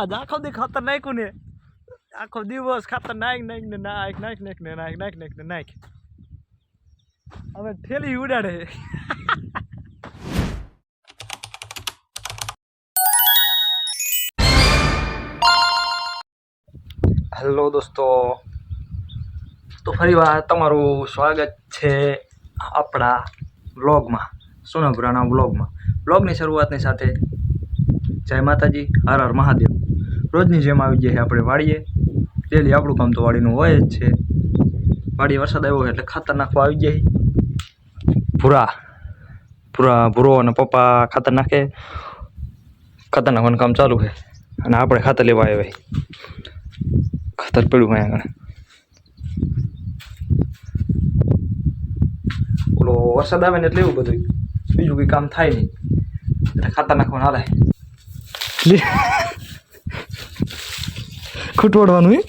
આજ આખો દી ખાતર નાખ્યું ને આખો દિવસ ખાતર નાખ નાખ ને નાખ નાખ નાખ ને નાખ નાખ નાખ ને નાખ હવે થેલી ઉડાડે હેલો દોસ્તો તો ફરીવાર તમારું સ્વાગત છે આપણા વ્લોગમાં સોનાપુરાના વ્લોગમાં વ્લોગની શરૂઆતની સાથે જય માતાજી હર હર મહાદેવ રોજની જેમ આવી જાય આપણે વાડીએ. ડેલી આપણું કામ તો વાડીનું હોય જ છે. વાડીએ વરસાદ આવ્યો એટલે ખાતર નાખવા આવી જાય ભૂરા. ભૂરા, ભૂરો અને પપ્પા ખાતર નાખે. ખાતર નાખવાનું કામ ચાલુ છે. અને આપણે ખાતર લેવા આવ્યા ખાતર પડ્યું હોય આગળ. ઓલો વરસાદ આવે ને એટલે એવું બધું બીજું કંઈ કામ થાય નહીં. એટલે ખાતર નાખવાનું હાલે. ખૂટવડવાનું હે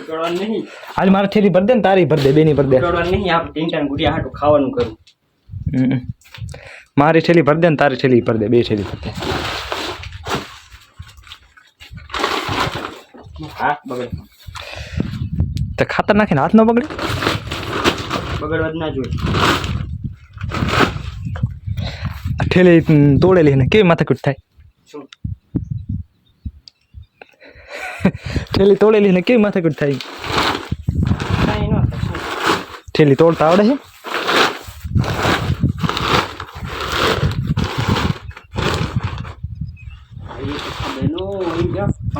ઉતરવાનું નહીં હાલ મારે થેલી ભર દે ને તારી ભર દે બેની ભર દે ઉતરવાનું નહીં આપણે ટીંટાને ગુડિયા હાટું ખાવાનું કરું હમ. મારી થેલી ભર દે ને તારી થેલી ભર દે બે થેલી ભર દે હા બગડ તો ખાતર નાખીને હાથ ન બગડે બગડવા જ ના જોઈએ આ થેલી ઉમ, તોડેલી ને કેવી માથાકૂટ થાય થેલી તોડેલી ને કેવી માથાકૂટ થાય? થેલી તોડતા આવડે છે?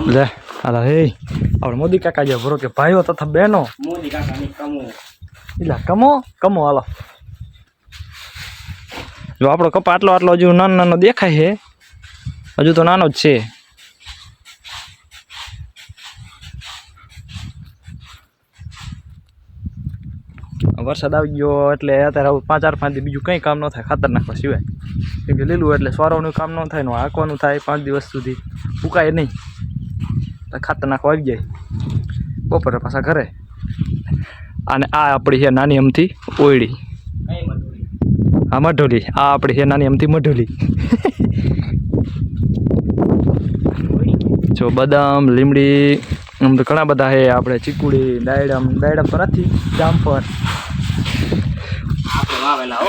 લે, હાલા, હે. આપણે મોદી કાકા જે ભરો કે ભાઈઓ તથા બહેનો. મોદી કાકાની કમો એટલે કમો કમો, હાલો. જો આપણો કપા આટલો આટલો હજુ નાનો નાનો દેખાય છે. હજુ તો નાનો જ છે. વરસાદ આવી ગયો એટલે અત્યારે આવું પાંચ, ચાર, પાંચ બીજું કંઈ કામ ન થાય, ખાતર નાખવા સિવાય. કેમ કે લીલું એટલે સ્વારોનું કામ ન થાય, ને હાંકવાનું થાય પાંચ દિવસ સુધી. ઉકાય નહીં. ખાતર નાખવા આવી જાય. બપોરે પાછા ઘરે. અને આ આપણી છે નાની અમથી ઓયડી હા મઢોલી. આ આપણી છે નાની અમથી મઢોલી. જો બદામ, લીમડી, આમ તો ઘણા બધા છે આપણે ચીકુડી ડાયડમ ડાયડમ તો નથી, જામફળ. વાવેલા હો.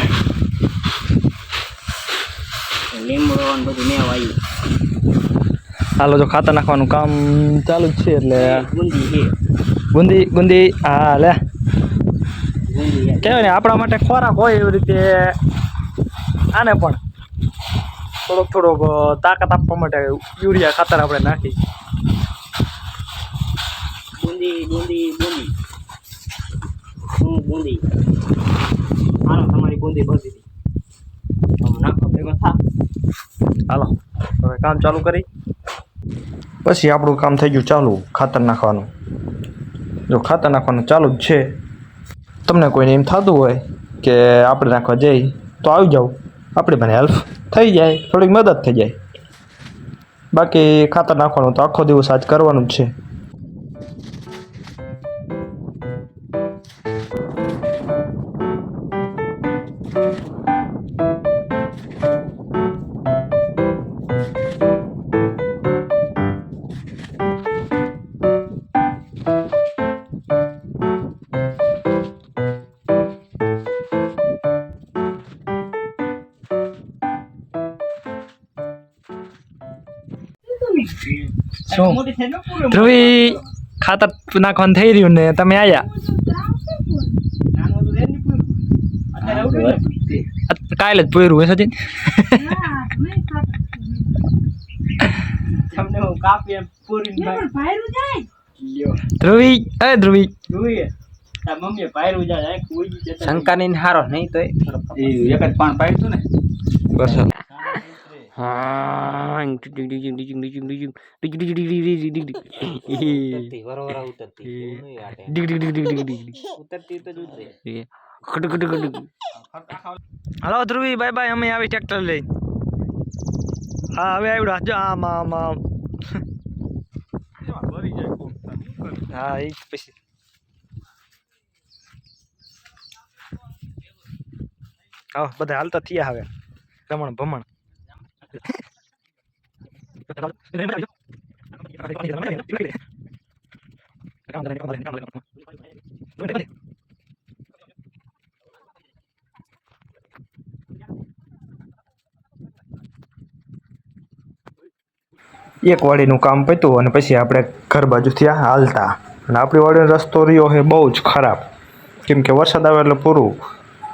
લીમડો ને બધું મેં વાવ્યું હાલો જો ખાતર નાખવાનું કામ ચાલુ જ છે એટલે ગુંદી છે. ગુંદી ગુંદી હા લે. કેવાય કહેવાય ને આપણા માટે ખોરાક હોય એવી રીતે. આને પણ થોડોક થોડોક તાકાત આપવા માટે યુરિયા ખાતર આપણે નાખી. બુંદી બુંદી બુંદી બુંદી હાલો, તમારી બુંદી બધી. નાખો, ભેગો હાલો, હવે કામ ચાલુ કરી. પછી આપણું કામ થઈ ગયું ચાલુ, ખાતર નાખવાનું. જો ખાતર નાખવાનું ચાલુ જ છે. તમને કોઈને એમ થતું હોય કે આપણે નાખવા જઈ, તો આવી જાઓ. આપણે મને હેલ્પ થઈ જાય, થોડીક મદદ થઈ જાય. બાકી ખાતર નાખવાનું તો આખો દિવસ આજ કરવાનું જ છે. શું? મોટી થઈ ગઈ પૂરી ધ્રુવી ખાતર નાખવાનું થઈ રહ્યું ને તમે આવ્યા નાનું હતું એ નહીં પૂરું. અત્યારે આવડું ને. કાલે જ પોયરું હોય સચિન. ધ્રુવી એ ધ્રુવી જતા શંકાની હારો નહીં તો એક જ પાણ પાડ્યું ને બસ ઉતરતી વરોવરા ઉતરતી હાલો ધ્રુવી બાય બાય અમે આવી ટ્રેક્ટર લઈ હા હવે આવ્યું જો. આમ આમ આમ. હા એ પછી. હા બધા હાલતા થયા હવે. રમણ ભમણ. એક વાડીનું કામ પત્યું અને પછી આપણે ઘર બાજુથી આ હાલતા. અને આપણી વાડીનો રસ્તો રહ્યો છે બહુ જ ખરાબ. કેમ કે વરસાદ આવે એટલે પૂરું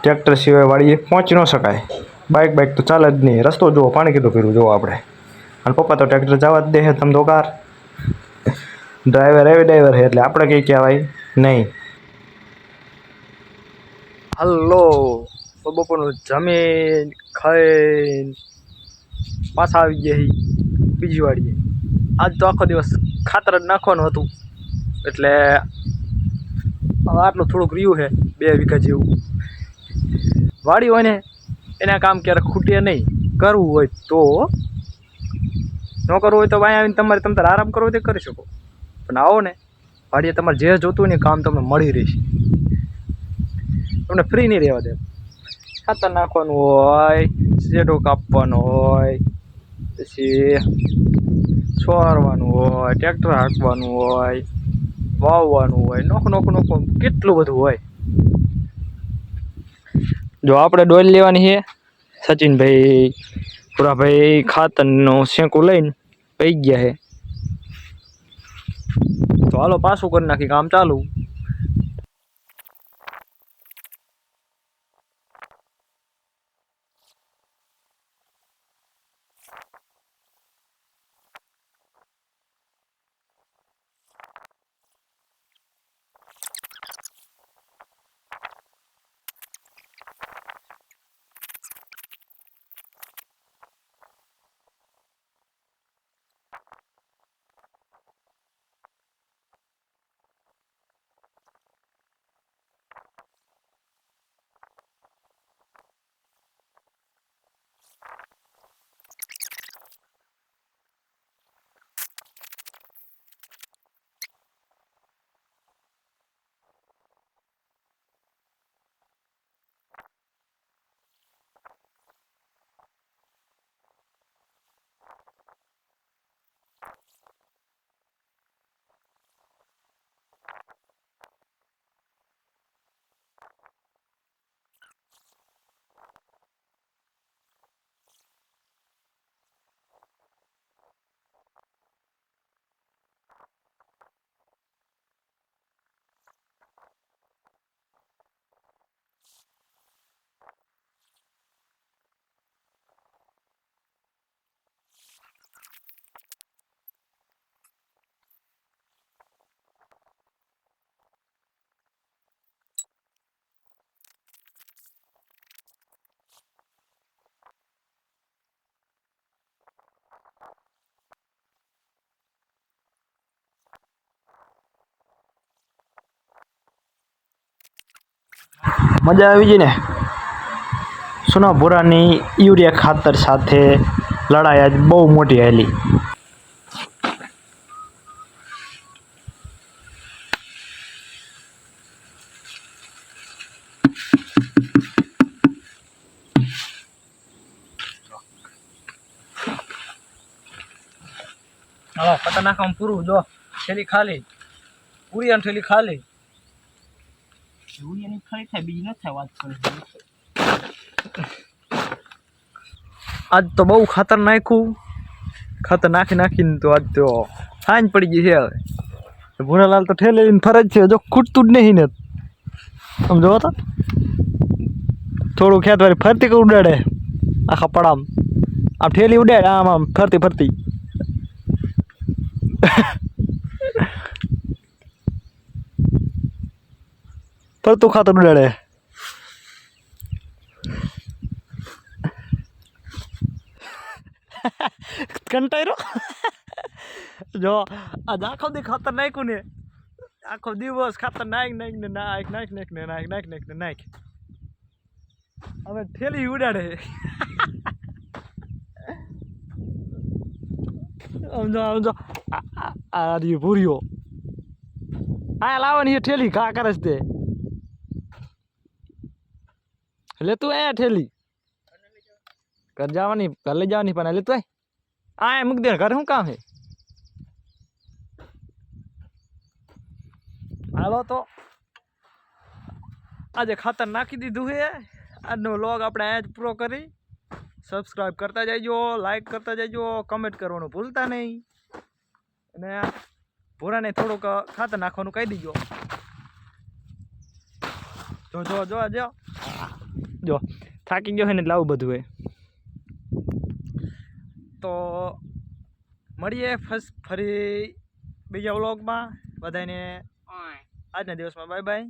ટ્રેક્ટર સિવાય વાડીએ પહોંચી ન શકાય. બાઇક બાઇક તો ચાલે જ નહીં. રસ્તો જુઓ, પાણી કીધું કર્યું, જુઓ આપણે. અને પપ્પા તો ટ્રેક્ટર જવા જ દે છે, તમે તો કાર. ડ્રાઈવર એવી ડ્રાઈવર છે એટલે આપણે કંઈ કહેવાય નહીં. હલો. બપોરનું જમીન ખાઈ પાછા આવી ગયા બીજી વાડીએ આજ તો આખો દિવસ ખાતર જ નાખવાનું હતું. એટલે આટલું થોડુંક રહ્યું છે, બે વીઘા જેવું. વાડી હોય ને, એના કામ ક્યારેક ખૂટે નહીં. કરવું હોય તો. ન કરવું હોય તો અહીંયા આવીને તમારે તમે આરામ કરવો તે કરી શકો. પણ આવો ને, વાડીએ તમારે જે જોતું હોય ને કામ તમને મળી રહેશે. તમને ફ્રી નહીં રહેવા દે ખાતર નાખવાનું હોય શેડો કાપવાનો હોય પછી છોરવાનું હોય, ટ્રેક્ટર હાંકવાનું હોય, વાવવાનું હોય, નોખું નોખું નોખું કેટલું બધું હોય. જો આપણે ડોલ લેવાની છે, સચિનભાઈ, પુરાભાઈ ખાતરનું શેકું લઈને પઈ ગયા છે. તો હાલો પાછું કરી નાખી કામ ચાલુ. મજા આવી જઈને ને? સોના ભૂરાની યુરિયા ખાતર સાથે લડાઈ આજ બહુ મોટી હાલી. હા ખાતર નાખવામાં પૂરું, જો થેલી ખાલી પૂરી અને થેલી ખાલી. ખરી થાય બીજી ન થાય વાત આજ તો બહુ ખાતર નાખ્યું. ખાતર નાખી નાખીને તો આજ તો સાંજ પડી ગઈ છે હવે. ભૂરાલાલ તો ઠેલે લઈને ફરજ છે જો ખૂટતું જ નહીં ને. આમ જોવો તો. થોડું ખેતવારી ફરતી ઉડાડે. આખા પડામ. આમ ઠેલી ઉડાડે, આમ આમ, ફરતી ફરતી. ફરતું ખાતર ડળે કંટાયરો જો આજ આખો દી ખાતર નાખ્યું ને આખો દિવસ ખાતર નાખ નાખ ને નાખ નાખ નાખ ને નાખ નાખ નાખ ને નાખ હવે ઠેલી ઉડાડે સમજો સમજો આ- આ- આ ભૂર્યો હા લાવવાની ઠેલી ઘા કરે છે તે એટલે તું અહીંયા ઠેલી. ઘર જવાની, ઘર લઈ જવાની પણ એટલે તું આ એ મૂકી દે, ઘર શું કામ હે હાલો તો. આજે ખાતર નાખી દીધું છે. આજનો લોગ આપણે અહીંયા જ પૂરો કરી. સબસ્ક્રાઈબ કરતા જજો લાઈક કરતા જજો કમેન્ટ કરવાનું ભૂલતા નહીં. અને ભૂરાને થોડુંક ખાતર નાખવાનું કહી દીજો. જો જો જો જો. જો થાકી ગયો છે ને એટલે આવું બધું હોય. તો મળીએ ફર્સ્ટ ફરી બીજા વ્લોગમાં. બધાને આજના દિવસમાં બાય બાય.